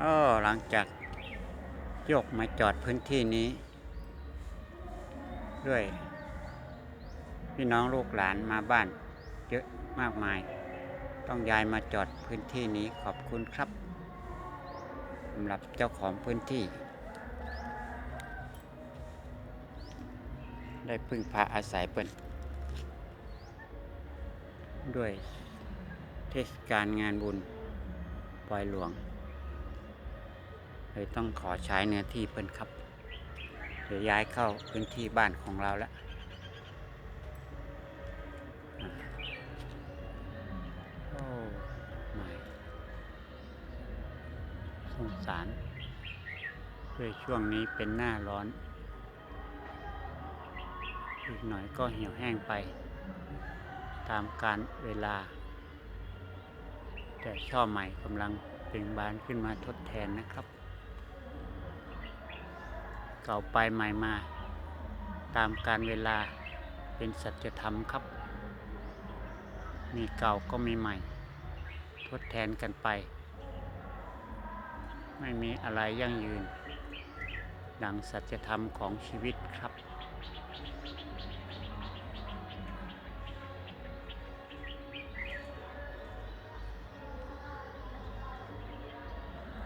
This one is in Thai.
ก็หลังจากยกมาจอดพื้นที่นี้ ด้วย พี่น้องลูกหลานมาบ้าน เยอะมากมาย ต้องย้ายมาจอดพื้นที่นี้ขอบคุณครับสำหรับเจ้าของพื้นที่ ได้พึ่งพาอาศัยเปิ่นด้วยเทศกาลงานบุญปล่อยหลวง เลยต้องขอใช้เนื้อที่เพิ่นครับเดี๋ยวย้ายเข้าพื้นที่บ้านของเราแล้วอ่าโอ้ไม่สงสารด้วยช่วงนี้เป็นหน้าร้อน อีกหน่อยก็เหี่ยวแห้งไป ตามการเวลา แต่ช่อใหม่กำลังเบ่งบานขึ้นมาทดแทนนะครับ เก่าไปใหม่มา ตามการเวลาเป็นสัจธรรมครับ มีเก่าก็มีใหม่ ทดแทนกันไป ไม่มีอะไรยั่งยืน ดังสัจธรรมของชีวิตครับ